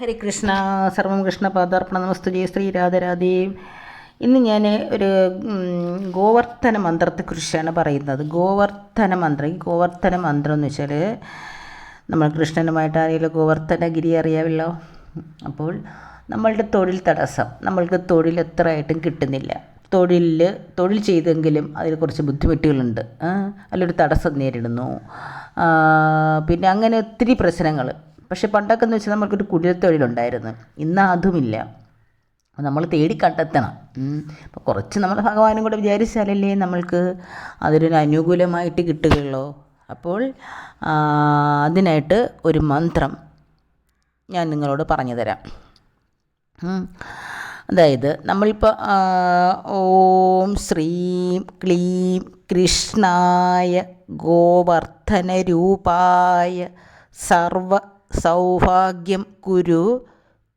ഹരേ കൃഷ്ണ സർവം കൃഷ്ണ പാദാർപ്പണ. നമസ്തു ജയ ശ്രീ രാധരാധേ ഇന്ന് ഞാൻ ഒരു ഗോവർത്തന മന്ത്രത്തെക്കുറിച്ചാണ് പറയുന്നത്. ഗോവർത്തന മന്ത്രം. ഈ ഗോവർദ്ധന മന്ത്രം എന്ന് വെച്ചാൽ നമ്മൾ കൃഷ്ണനുമായിട്ട് ആരെങ്കിലും ഗോവർദ്ധനഗിരി അറിയാമല്ലോ അപ്പോൾ നമ്മളുടെ തൊഴിൽ തടസ്സം. നമ്മൾക്ക് തൊഴിൽ എത്രയായിട്ടും കിട്ടുന്നില്ല. തൊഴിലിൽ തൊഴിൽ ചെയ്തെങ്കിലും അതിൽ കുറച്ച് ബുദ്ധിമുട്ടുകളുണ്ട്. അതിലൊരു തടസ്സം നേരിടുന്നു. പിന്നെ അങ്ങനെ ഒത്തിരി പ്രശ്നങ്ങൾ പക്ഷെ പണ്ടൊക്കെ എന്ന് വെച്ചാൽ നമ്മൾക്കൊരു കുടിലത്തൊഴിലുണ്ടായിരുന്നു ഇന്ന് അതുമില്ല. നമ്മൾ തേടി കണ്ടെത്തണം. അപ്പോൾ കുറച്ച് നമ്മൾ ഭഗവാനും കൂടെ വിചാരിച്ചാലല്ലേ നമ്മൾക്ക് അതൊരു അനുകൂലമായിട്ട് കിട്ടുകയുള്ളൂ. അപ്പോൾ അതിനായിട്ട് ഒരു മന്ത്രം ഞാൻ നിങ്ങളോട് പറഞ്ഞു തരാം. അതായത് നമ്മളിപ്പോൾ ഓം ശ്രീം ക്ലീം കൃഷ്ണായ ഗോവർദ്ധന രൂപായ സർവ സൗഭാഗ്യം കുരു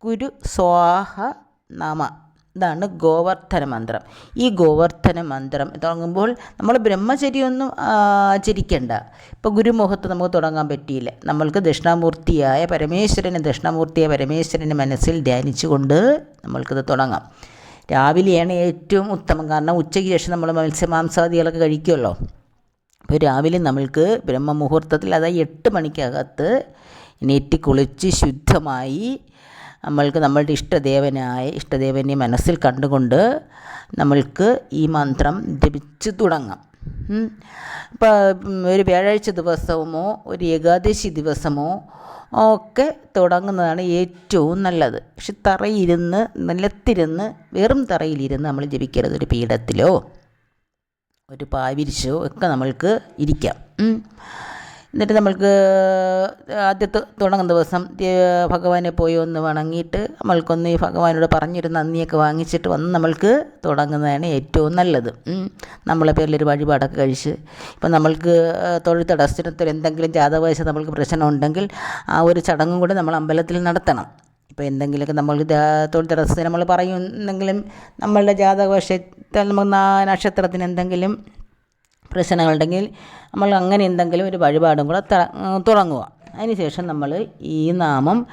കുരു സ്വാഹ നമ. ഇതാണ് ഗോവർദ്ധന മന്ത്രം. ഈ ഗോവർദ്ധന മന്ത്രം തുടങ്ങുമ്പോൾ നമ്മൾ ബ്രഹ്മചര്യമൊന്നും ആചരിക്കേണ്ട ഇപ്പോൾ ഗുരുമുഖത്ത് നമുക്ക് തുടങ്ങാൻ പറ്റിയില്ല. നമ്മൾക്ക് ദക്ഷിണാമൂർത്തിയായ പരമേശ്വരനെ ദക്ഷിണാമൂർത്തിയായ പരമേശ്വരനെ മനസ്സിൽ ധ്യാനിച്ചുകൊണ്ട് നമ്മൾക്കിത് തുടങ്ങാം. രാവിലെയാണ് ഏറ്റവും ഉത്തമം. കാരണം ഉച്ചയ്ക്ക് ശേഷം നമ്മൾ മത്സ്യമാംസാദികളൊക്കെ കഴിക്കുമല്ലോ അപ്പോൾ രാവിലെ നമ്മൾക്ക് ബ്രഹ്മമുഹൂർത്തത്തിൽ അതായത് എട്ട് മണിക്കകത്ത് നെറ്റി കുളിച്ച് ശുദ്ധമായി നമ്മൾക്ക് നമ്മളുടെ ഇഷ്ടദേവനായ ഇഷ്ടദേവനെ മനസ്സിൽ കണ്ടുകൊണ്ട് നമ്മൾക്ക് ഈ മന്ത്രം ജപിച്ച് തുടങ്ങാം. ഇപ്പോൾ ഒരു വ്യാഴാഴ്ച ദിവസമോ ഒരു ഏകാദശി ദിവസമോ ഒക്കെ തുടങ്ങുന്നതാണ് ഏറ്റവും നല്ലത്. പക്ഷെ തറയിരുന്ന് നിലത്തിരുന്ന് വെറും തറയിലിരുന്ന് നമ്മൾ ജപിക്കരുത് ഒരു പീഠത്തിലോ ഒരു പാവിരിച്ചോ ഒക്കെ നമ്മൾക്ക് ഇരിക്കാം. എന്നിട്ട് നമ്മൾക്ക് ആദ്യത്തെ തുടങ്ങുന്ന ദിവസം ഭഗവാനെ പോയി ഒന്ന് വണങ്ങിയിട്ട് നമ്മൾക്കൊന്ന് ഈ ഭഗവാനോട് പറഞ്ഞൊരു നന്ദിയൊക്കെ വാങ്ങിച്ചിട്ട് വന്ന് നമ്മൾക്ക് തുടങ്ങുന്നതാണ് ഏറ്റവും നല്ലത്. നമ്മളെ പേരിൽ ഒരു വഴിപാടൊക്കെ കഴിച്ച്. ഇപ്പം നമ്മൾക്ക് തൊഴിൽ തടസ്സത്തിൽ എന്തെങ്കിലും ജാതവയസ്സ് നമ്മൾക്ക് പ്രശ്നമുണ്ടെങ്കിൽ ആ ഒരു ചടങ്ങും കൂടെ നമ്മൾ അമ്പലത്തിൽ നടത്തണം. ഇപ്പോൾ എന്തെങ്കിലുമൊക്കെ നമ്മൾ തൊഴിൽ തടസ്സത്തിന് നമ്മൾ പറയുന്നെങ്കിലും നമ്മളുടെ ജാതകവശത്തിൽ നമുക്ക് നക്ഷത്രത്തിന് എന്തെങ്കിലും പ്രശ്നങ്ങളുണ്ടെങ്കിൽ നമ്മൾ അങ്ങനെ എന്തെങ്കിലും ഒരു വഴിപാടും കൂടെ തുടങ്ങുക. അതിനുശേഷം നമ്മൾ ഈ നാമം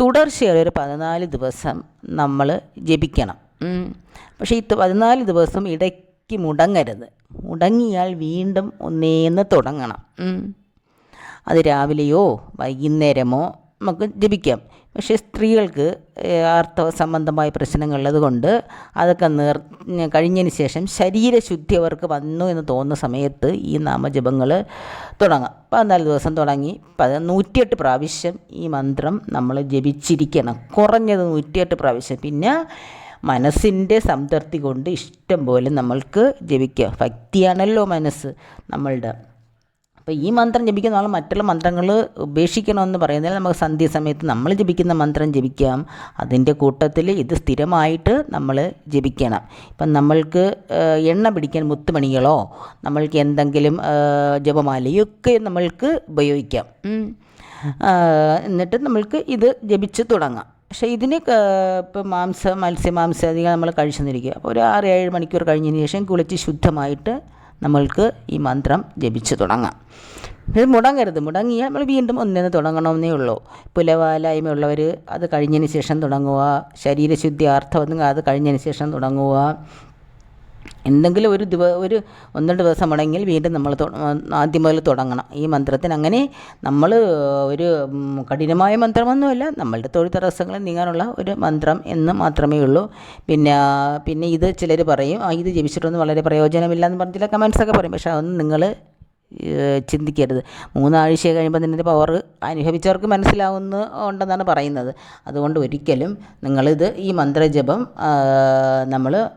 തുടർച്ചയായി ഒരു പതിനാല് ദിവസം നമ്മൾ ജപിക്കണം. പക്ഷേ ഈ പതിനാല് ദിവസം ഇടയ്ക്ക് മുടങ്ങരുത്. മുടങ്ങിയാൽ വീണ്ടും ഒന്നേന്ന് തുടങ്ങണം. അത് രാവിലെയോ വൈകുന്നേരമോ നമുക്ക് ജപിക്കാം. പക്ഷേ സ്ത്രീകൾക്ക് ആർത്തവ സംബന്ധമായ പ്രശ്നങ്ങളുള്ളത് കൊണ്ട് അതൊക്കെ നേർ കഴിഞ്ഞതിന് ശേഷം ശരീരശുദ്ധി അവർക്ക് വന്നു എന്ന് തോന്നുന്ന സമയത്ത് ഈ നാമജപങ്ങൾ തുടങ്ങാം. പതിനാല് ദിവസം തുടങ്ങി. പത നൂറ്റിയെട്ട് പ്രാവശ്യം ഈ മന്ത്രം നമ്മൾ ജപിച്ചിരിക്കണം. കുറഞ്ഞത് നൂറ്റിയെട്ട് പ്രാവശ്യം. പിന്നെ മനസ്സിന്റെ സംതൃപ്തി കൊണ്ട് ഇഷ്ടം പോലെ നമ്മൾക്ക് ജപിക്കുക ഭക്തിയാണല്ലോ മനസ്സ് നമ്മളുടെ. അപ്പോൾ ഈ മന്ത്രം ജപിക്കുന്ന ആൾ മറ്റുള്ള മന്ത്രങ്ങൾ ഉപേക്ഷിക്കണമെന്ന് പറയുന്നതിൽ നമുക്ക് സന്ധ്യ സമയത്ത് നമ്മൾ ജപിക്കുന്ന മന്ത്രം ജപിക്കാം. അതിന്റെ കൂട്ടത്തിൽ ഇത് സ്ഥിരമായിട്ട് നമ്മൾ ജപിക്കണം. ഇപ്പം നമ്മൾക്ക് എണ്ണ പിടിക്കാൻ മുത്തുമണികളോ നമ്മൾക്ക് എന്തെങ്കിലും ജപമാലയൊക്കെ നമ്മൾക്ക് ഉപയോഗിക്കാം. എന്നിട്ട് നമ്മൾക്ക് ഇത് ജപിച്ച് തുടങ്ങാം. പക്ഷേ ഇതിന് ഇപ്പം മാംസ മത്സ്യ മാംസാദികൾ നമ്മൾ കഴിച്ചെന്നിരിക്കുക അപ്പോൾ ഒരു ആറ് ഏഴ് മണിക്കൂർ കഴിഞ്ഞതിന് ശേഷം കുളിച്ച് ശുദ്ധമായിട്ട് നമ്മൾക്ക് ഈ മന്ത്രം ജപിച്ചു തുടങ്ങാം. ഇത് മുടങ്ങരുത്. മുടങ്ങിയാൽ നമ്മൾ വീണ്ടും ഒന്നിന് തുടങ്ങണമെന്നേ ഉള്ളൂ. പുലവാലായ്മയുള്ളവർ അത് കഴിഞ്ഞതിന് ശേഷം തുടങ്ങുക. ശരീരശുദ്ധി അർത്ഥം അത് കഴിഞ്ഞതിന് ശേഷം തുടങ്ങുക. എന്തെങ്കിലും ഒരു ദിവ ഒരു ഒന്ന് രണ്ട് ദിവസം മുടങ്ങിയാൽ വീണ്ടും നമ്മൾ ആദ്യം മുതൽ തുടങ്ങണം. ഈ മന്ത്രത്തിന് അങ്ങനെ നമ്മൾ ഒരു കഠിനമായ മന്ത്രമൊന്നുമല്ല. നമ്മളുടെ തൊഴിൽ തടസ്സങ്ങൾ നീങ്ങാനുള്ള ഒരു മന്ത്രം എന്ന് മാത്രമേ ഉള്ളൂ. പിന്നെ പിന്നെ ഇത് ചിലർ പറയും ഇത് ജപിച്ചിട്ടൊന്നും വളരെ പ്രയോജനമില്ല എന്ന് പറഞ്ഞ ചില കമൻസൊക്കെ പറയും. പക്ഷേ അതൊന്നും നിങ്ങൾ ചിന്തിക്കരുത്. മൂന്നാഴ്ച കഴിയുമ്പോൾ നിന്റെ പവർ അനുഭവിച്ചവർക്ക് മനസ്സിലാവുന്ന ഉണ്ടെന്നാണ് പറയുന്നത്. അതുകൊണ്ട് ഒരിക്കലും നിങ്ങളിത് ഈ മന്ത്രജപം നമ്മൾ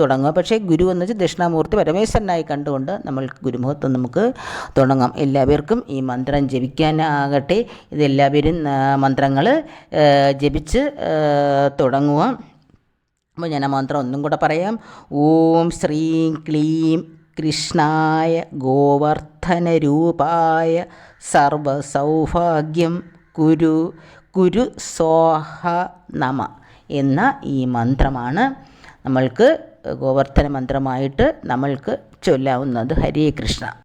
തുടങ്ങുക. പക്ഷേ ഗുരു എന്ന് വെച്ചാൽ ദക്ഷിണാമൂർത്തി പരമേശ്വരനായി കണ്ടുകൊണ്ട് നമ്മൾ ഗുരുമുഖത്ത് നമുക്ക് തുടങ്ങാം. എല്ലാവർക്കും ഈ മന്ത്രം ജപിക്കാനാകട്ടെ. ഇതെല്ലാവരും മന്ത്രങ്ങൾ ജപിച്ച് തുടങ്ങുക. അപ്പോൾ ഞാൻ ആ മന്ത്രം ഒന്നും കൂടെ പറയാം. ഓം ശ്രീം ക്ലീം കൃഷ്ണായ ഗോവർദ്ധനരൂപായ സർവസൗഭാഗ്യം കുരു കുരു സോഹ നമ എന്ന ഈ മന്ത്രമാണ് നമ്മൾക്ക് ഗോവർദ്ധന മന്ത്രമായിട്ട് നമ്മൾക്ക് ചൊല്ലാവുന്നത്. ഹരേ കൃഷ്ണ.